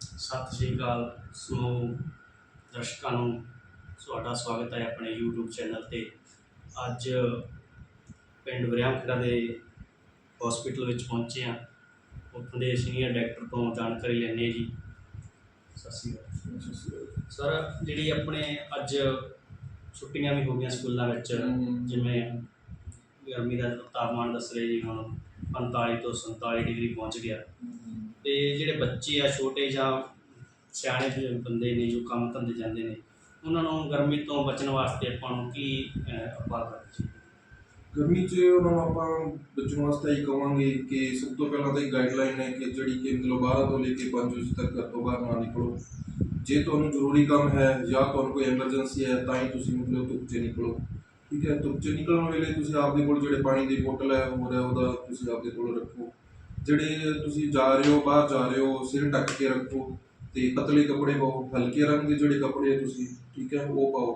ਸਤਿ ਸ਼੍ਰੀ ਅਕਾਲ। ਸਮੂਹ ਦਰਸ਼ਕਾਂ ਨੂੰ ਤੁਹਾਡਾ ਸਵਾਗਤ ਹੈ ਆਪਣੇ YouTube ਚੈਨਲ ਤੇ। ਅੱਜ ਪਿੰਡ ਵਰਿਆਮਖੜਾ ਦੇ ਹਸਪੀਟਲ ਵਿੱਚ ਪਹੁੰਚੇ ਹਾਂ। ਉੱਥੋਂ ਦੇ ਸੀਨੀਅਰ ਡਾਕਟਰ ਤੋਂ ਜਾਣਕਾਰੀ ਲੈਣੇ ਜੀ। ਸਤਿ ਸ਼੍ਰੀ ਅਕਾਲ। ਸਰ ਜਿਹੜੀ ਆਪਣੇ ਅੱਜ ਛੁੱਟੀਆਂ ਵੀ ਹੋ ਗਈਆਂ ਸਕੂਲਾਂ ਵਿੱਚ। ਜਿਵੇਂ ਗਰਮੀ ਦਾ ਤਾਪਮਾਨ ਦੱਸ ਰਹੇ ਜੀ ਹੁਣ 45 ਤੋਂ 47 ਡਿਗਰੀ ਪਹੁੰਚ ਗਿਆ। ਤੇ ਜਿਹੜੇ ਬੱਚੇ ਆ ਛੋਟੇ ਜਾਂ ਸਿਆਣੇ ਜਿਹੇ ਬੰਦੇ ਨੇ ਜੋ ਕੰਮ ਧੰਦੇ ਜਾਂਦੇ ਨੇ ਉਹਨਾਂ ਨੂੰ ਗਰਮੀ ਤੋਂ ਬਚਣ ਵਾਸਤੇ ਆਪਾਂ ਨੂੰ ਕੀ ਅਹ, ਉਪਾਅ ਕਰਨਾ ਚਾਹੀਦਾ ਗਰਮੀ 'ਚ ਉਹਨਾਂ ਨੂੰ ਆਪਾਂ ਬਚਣ ਵਾਸਤੇ ਹੀ ਕਵਾਂਗੇ ਕਿ ਸਭ ਤੋਂ ਪਹਿਲਾਂ ਤਾਂ ਇਹ ਗਾਈਡਲਾਈਨ ਹੈ ਕਿ ਜਿਹੜੀ ਕਿ ਮਤਲਬ 12 ਤੋਂ ਲੈ ਕੇ 5 ਵਜੇ ਤੱਕ ਘਰ ਤੋਂ ਬਾਹਰ ਨਾ ਨਿਕਲੋ। ਜੇ ਤੁਹਾਨੂੰ ਜ਼ਰੂਰੀ ਕੰਮ ਹੈ ਜਾਂ ਤੁਹਾਨੂੰ ਕੋਈ ਐਮਰਜੈਂਸੀ ਹੈ ਤਾਂ ਹੀ ਤੁਸੀਂ ਮਤਲਬ ਧੁੱਪ 'ਚ ਨਿਕਲੋ। ਠੀਕ ਹੈ ਧੁੱਪ 'ਚ ਨਿਕਲਣ ਵੇਲੇ ਤੁਸੀਂ ਆਪਦੇ ਕੋਲ ਜਿਹੜੇ ਪਾਣੀ ਦੀ ਬੋਤਲ ਹੈ ਹੋਰ ਹੈ ਉਹਦਾ ਤੁਸੀਂ ਆਪਦੇ ਕੋਲ ਰੱਖੋ। ਜਿਹੜੇ ਤੁਸੀਂ ਜਾ ਰਹੇ ਹੋ, ਬਾਹਰ ਜਾ ਰਹੇ ਹੋ, ਸਿਰ ਢੱਕ ਕੇ ਰੱਖੋ ਤੇ ਪਤਲੇ ਕੱਪੜੇ ਪਾਓ, ਹਲਕੇ ਰੰਗ ਦੇ ਜਿਹੜੇ ਕੱਪੜੇ ਤੁਸੀਂ, ਠੀਕ ਹੈ, ਉਹ ਪਾਓ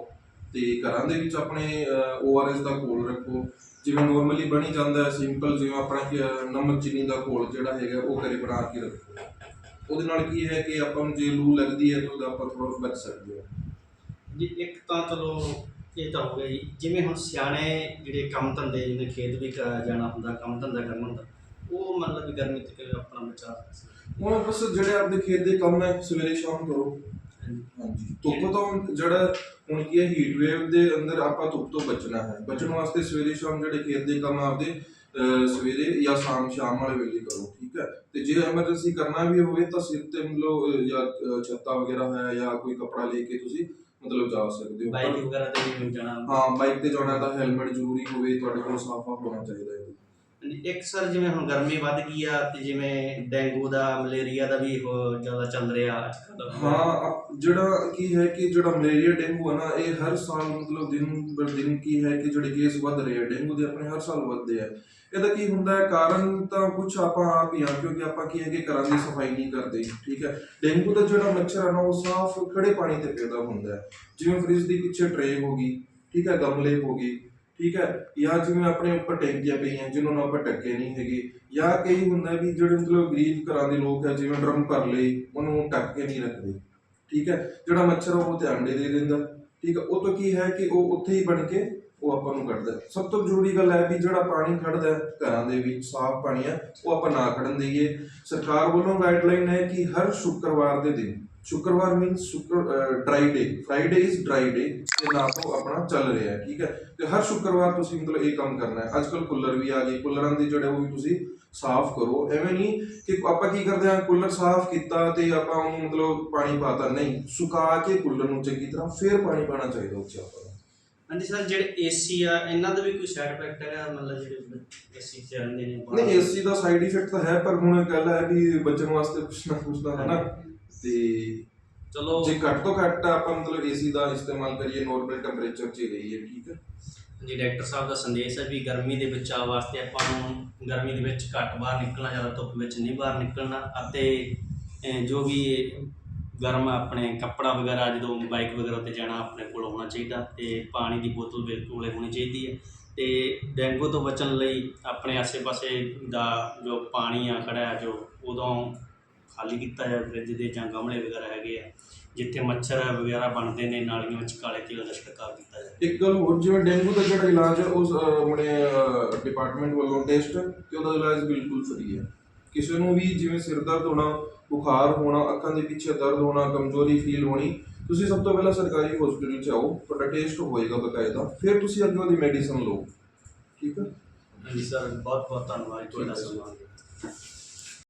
ਤੇ ਘਰਾਂ ਦੇ ਵਿੱਚ ਆਪਣੇ ORS ਦਾ ਘੋਲ ਰੱਖੋ। ਜਿਵੇਂ ਨਾਰਮਲੀ ਬਣੀ ਜਾਂਦਾ ਹੈ ਸਿੰਪਲ ਜਿਵੇਂ ਆਪਣਾ ਨਮਕ ਚੀਨੀ ਦਾ ਘੋਲ ਜਿਹੜਾ ਹੈਗਾ, ਉਹ ਘਰੇ ਬਣਾ ਕੇ ਰੱਖੋ। ਉਹਦੇ ਨਾਲ ਕੀ ਹੈ ਕਿ ਆਪਾਂ ਨੂੰ ਜੇ ਲੂ ਲੱਗਦੀ ਹੈ ਤਾਂ ਉਹਦਾ ਆਪਾਂ ਥੋੜਾ ਬਚ ਸਕਦੇ ਹਾਂ। ਜੀ, ਇੱਕ ਤਾਂ ਚਲੋ ਇਹ ਤਾਂ ਹੋ ਗਿਆ ਜੀ। ਜਿਵੇਂ ਹੁਣ ਸਿਆਣੇ ਜਿਹੜੇ ਕੰਮ ਧੰਦੇ, ਜਿਵੇਂ ਖੇਤ ਵੀ ਜਾਣਾ ਹੁੰਦਾ, ਕੰਮ ਧੰਦਾ ਕਰਨਾ ਹੁੰਦਾ ਉਹ ਮਤਲਬ ਵੀ ਗਰਮੀ ਤੋਂ ਕਿਵੇਂ ਆਪਣਾ ਬਚਾ ਸਕਦੇ ਹੁਣ ਬਸ ਜਿਹੜੇ ਆਪਦੇ ਖੇਤ ਦੇ ਕੰਮ ਹੈ ਸਵੇਰੇ ਸ਼ਾਮ ਕਰੋ। ਹਾਂਜੀ। ਧੁੱਪ ਤੋਂ ਜਿਹੜਾ ਹੁਣ ਕੀ ਹੈ ਹੀਟ ਵੇਵ ਦੇ ਅੰਦਰ ਆਪਾਂ ਧੁੱਪ ਤੋਂ ਬਚਣਾ ਹੈ। ਬਚਣ ਵਾਸਤੇ ਸਵੇਰੇ ਸ਼ਾਮ ਜਿਹੜੇ ਖੇਤ ਦੇ ਕੰਮ ਆਪਦੇ ਅਹ, ਸਵੇਰੇ ਜਾਂ ਸ਼ਾਮ ਸ਼ਾਮ ਵਾਲੇ ਵੇਲੇ ਕਰੋ ਠੀਕ ਹੈ? ਤੇ ਜੇ ਐਮਰਜੈਂਸੀ ਕਰਨਾ ਵੀ ਹੋਵੇ ਤਾਂ ਸਿਰ ਤੇ ਮਤਲਬ ਅਹ, ਜਾਂ ਅਹ, ਛੱਤਾ ਵਗੈਰਾ ਹੈ ਜਾਂ ਕੋਈ ਕੱਪੜਾ ਲੈ ਕੇ ਤੁਸੀਂ ਮਤਲਬ ਜਾ ਸਕਦੇ ਹੋ। ਬਾਈਕ ਵਗੈਰਾ ਤੇ ਵੀ ਜਾਣਾ। ਹੁੰਦਾ ਹਾਂ ਬਾਈਕ ਤੇ ਜਾਣਾ ਤਾਂ ਹੈਲਮਟ ਜ਼ਰੂਰੀ ਹੋਵੇ ਤੁਹਾਡੇ ਕੋਲ ਸਾਫਾ ਹੋਣਾ ਚਾਹੀਦਾ ਹੈ। ਇੱਕ ਸਰ ਜਿਵੇਂ ਹੁਣ ਗਰਮੀ ਵੱਧ ਗਈ ਆ ਤੇ ਜਿਵੇਂ ਡੇਂਗੂ ਦਾ, ਮਲੇਰੀਆ ਦਾ ਵੀ ਉਹ ਜ਼ਿਆਦਾ ਚੱਲ ਰਿਹਾ ਅੱਜ ਕੱਲ੍ਹ ਹਾਂ ਅਪ- ਜਿਹੜਾ ਕੀ ਹੈ ਕਿ ਜਿਹੜਾ ਮਲੇਰੀਆ, ਡੇਂਗੂ ਹੈ ਨਾ, ਇਹ ਹਰ ਸਾਲ ਮਤਲਬ ਦਿਨ ਬਰ ਦਿਨ ਕੀ ਹੈ ਕਿ ਜਿਹੜੇ ਕੇਸ ਵੱਧ ਰਹੇ ਆ, ਡੇਂਗੂ ਦੇ ਆਪਣੇ ਹਰ ਸਾਲ ਵੱਧਦੇ ਆ। ਇਹਦਾ ਕੀ ਹੁੰਦਾ ਹੈ, ਕਾਰਨ ਤਾਂ ਕੁਝ ਆਪਾਂ ਆਪ ਹੀ ਆ, ਕਿਉਂਕਿ ਆਪਾਂ ਕੀ ਹੈ ਕਿ ਘਰਾਂ ਦੀ ਸਫ਼ਾਈ ਨਹੀਂ ਕਰਦੇ, ਠੀਕ ਹੈ। ਡੇਂਗੂ ਦਾ ਜਿਹੜਾ ਮੱਛਰ ਹੈ ਨਾ, ਉਹ ਸਾਫ਼ ਖੜੇ ਪਾਣੀ ਤੇ ਪੈਦਾ ਹੁੰਦਾ ਹੈ। ਜਿਵੇਂ ਫ੍ਰਿਜ ਦੀ ਪਿੱਛੇ ਟਰੇ ਹੋ ਗਈ, ਠੀਕ ਹੈ, ਗਮਲੇ ਹੋ ਗਏ ਠੀਕ ਹੈ, ਜਾਂ ਜਿਵੇਂ ਆਪਣੇ ਉੱਪਰ ਟੈਂਕੀਆਂ ਪਈਆਂ, ਜਿਨ੍ਹਾਂ ਨੂੰ ਆਪਾਂ ਟੱਕੇ ਨਹੀਂ ਹੈਗੇ, ਜਾਂ ਕਈ ਹੁੰਦਾ ਵੀ ਜਿਹੜੇ ਮਤਲਬ ਗਰੀਬ ਘਰਾਂ ਦੇ ਲੋਕ ਹੈ ਜਿਵੇਂ ਡਰਮ ਭਰ ਲਈ ਉਹਨੂੰ ਟੱਕ ਕੇ ਨਹੀਂ ਰੱਖਦੇ। ਠੀਕ ਹੈ, ਜਿਹੜਾ ਮੱਛਰ ਉਹ ਤੇ ਅੰਡੇ ਦੇ ਦਿੰਦਾ। ਠੀਕ ਹੈ, ਉਹ ਤੋਂ ਕੀ ਹੈ ਕਿ ਉਹ ਉੱਥੇ ਹੀ ਬਣ ਕੇ ਉਹ ਆਪਾਂ ਨੂੰ ਕੱਢਦਾ ਸਭ ਤੋਂ ਜ਼ਰੂਰੀ ਗੱਲ ਹੈ ਵੀ ਜਿਹੜਾ ਪਾਣੀ ਖੜਦਾ ਘਰਾਂ ਦੇ ਵਿੱਚ, ਸਾਫ਼ ਪਾਣੀ ਹੈ, ਉਹ ਆਪਾਂ ਨਾ ਖੜਨ ਦਈਏ। ਸਰਕਾਰ ਵੱਲੋਂ ਗਾਈਡਲਾਈਨ ਹੈ ਕਿ ਹਰ ਸ਼ੁੱਕਰਵਾਰ ਦੇ ਦਿਨ ਸ਼ੁੱਕਰਵਾਰ means Shukra dry day Friday is dry day ਇਹ ਨਾਂ ਤੋਂ ਆਪਣਾ ਚੱਲ ਰਿਹਾ ਹੈ ਠੀਕ ਹੈ? ਤੇ ਹਰ ਸ਼ੁੱਕਰਵਾਰ ਤੁਸੀਂ ਮਤਲਬ ਇਹ ਕੰਮ ਕਰਨਾ ਹੈ। ਅੱਜ ਕੱਲ ਕੂਲਰ ਵੀ ਆ ਗਏ ਕੂਲਰਾਂ ਦੇ ਜਿਹੜੇ ਉਹ ਵੀ ਤੁਸੀਂ ਸਾਫ਼ ਕਰੋ। ਐਵੇਂ ਨਹੀਂ ਕਿ ਆਪਾਂ ਕੀ ਕਰਦੇ ਹਾਂ ਕੂਲਰ ਸਾਫ਼ ਕੀਤਾ ਤੇ ਆਪਾਂ ਉਹਨੂੰ ਮਤਲਬ ਪਾਣੀ ਪਾਤਾ ਨਹੀਂ। ਸੁਕਾ ਕੇ ਕੂਲਰ ਨੂੰ ਚੰਗੀ ਤਰ੍ਹਾਂ ਫੇਰ ਪਾਣੀ ਪਾਣਾ ਚਾਹੀਦਾ ਉੱਚ ਆਪਾਂ ਹਾਂਜੀ ਸਰ ਜਿਹੜੇ ਏਸੀ ਆ ਇਹਨਾਂ ਦਾ ਵੀ ਕੋਈ ਸਾਈਡ ਇਫੈਕਟ ਹੈਗਾ? ਮਤਲਬ ਜਿਹੜੇ ਏਸੀ ਚ ਰਹਿੰਦੇ ਨੇ? ਨਹੀਂ ਏਸੀ ਦਾ ਸਾਈਡ ਇਫੈਕਟ ਤਾਂ ਹੈ ਪਰ ਹੁਣ ਗੱਲ ਹੈ ਵੀ ਬਚਣ ਵਾਸਤੇ ਕੁਛ ਨਾ ਕੁਛ ਤਾਂ ਹੈ ਨਾ? ਤੇ ਚਲੋ। ਜੇ ਘੱਟ ਤੋਂ ਘੱਟ ਆਪਾਂ ਮਤਲਬ ਏਸੀ ਦਾ ਇਸਤੇਮਾਲ ਕਰੀਏ ਨਾਰਮਲ ਟੈਂਪਰੇਚਰ 'ਚ ਹੀ ਰਹੀਏ ਠੀਕ ਹੈ? ਜੀ ਡਾਕਟਰ ਸਾਹਿਬ ਦਾ ਸੰਦੇਸ਼ ਹੈ ਵੀ ਗਰਮੀ ਦੇ ਬਚਾਅ ਵਾਸਤੇ ਆਪਾਂ ਨੂੰ ਗਰਮੀ ਦੇ ਵਿੱਚ ਘੱਟ ਬਾਹਰ ਨਿਕਲਣਾ ਜ਼ਿਆਦਾ ਧੁੱਪ ਵਿੱਚ ਨਹੀਂ ਬਾਹਰ ਨਿਕਲਣਾ ਅਤੇ ਜੋ ਵੀ ਗਰਮ ਆਪਣੇ ਕੱਪੜਾ ਵਗੈਰਾ ਜਦੋਂ ਬਾਈਕ ਵਗੈਰਾ ਤੇ ਜਾਣਾ ਆਪਣੇ ਕੋਲ ਹੋਣਾ ਚਾਹੀਦਾ ਤੇ ਪਾਣੀ ਦੀ ਬੋਤਲ ਬਿਲਕੁਲ ਹੋਣੀ ਚਾਹੀਦੀ ਹੈ ਤੇ ਡੇਂਗੂ ਤੋਂ ਬਚਣ ਲਈ ਆਪਣੇ ਆਸੇ-ਪਾਸੇ ਦਾ ਜੋ ਪਾਣੀ ਆ ਖੜਾ ਜੋ ਉਦੋਂ ਖਾਲੀ ਕੀਤਾ ਹੈ ਫ੍ਰਿਜ ਦੇ ਜਾਂ ਗਮਲੇ ਵਗੈਰਾ ਹੈਗੇ ਆ ਜਿੱਥੇ ਮੱਛਰ ਵਗੈਰਾ ਬਣਦੇ ਨੇ ਨਾਲੀਆਂ ਵਿੱਚ ਕਾਲੇ ਤੇਲ ਦਾ ਛਿੜਕਾਅ ਕੀਤਾ ਜਾਵੇ। ਇੱਕ ਗੱਲ ਹੋਰ ਜਿਵੇਂ ਡੇਂਗੂ ਦਾ ਜਿਹੜਾ ਇਲਾਜ ਹੈ ਉਸ ਆਪਣੇ ਡਿਪਾਰਟਮੈਂਟ ਵੱਲੋਂ ਟੈਸਟ ਤੇ ਉਹਦਾ ਇਲਾਜ ਬਿਲਕੁਲ ਫ੍ਰੀ ਹੈ। ਕਿਸੇ ਨੂੰ ਵੀ ਜਿਵੇਂ ਸਿਰ ਦਰਦ ਹੋਣਾ ਬੁਖਾਰ ਹੋਣਾ ਅੱਖਾਂ ਦੇ ਪਿੱਛੇ ਦਰਦ ਹੋਣਾ ਕਮਜ਼ੋਰੀ ਫੀਲ ਹੋਣੀ ਤੁਸੀਂ ਸਭ ਤੋਂ ਪਹਿਲਾਂ ਸਰਕਾਰੀ ਹਸਪੀਟਲ 'ਚ ਆਓ ਤੁਹਾਡਾ ਟੈਸਟ ਹੋਏਗਾ ਬਕਾਇਦਾ ਫਿਰ ਤੁਸੀਂ ਅੱਗੇ ਉਹਦੀ ਮੈਡੀਸਨ ਲਓ। ਠੀਕ ਹੈ? ਹਾਂਜੀ ਸਰ ਬਹੁਤ ਬਹੁਤ ਧੰਨਵਾਦ ਤੁਹਾਡਾ। ਸਮਾਂ।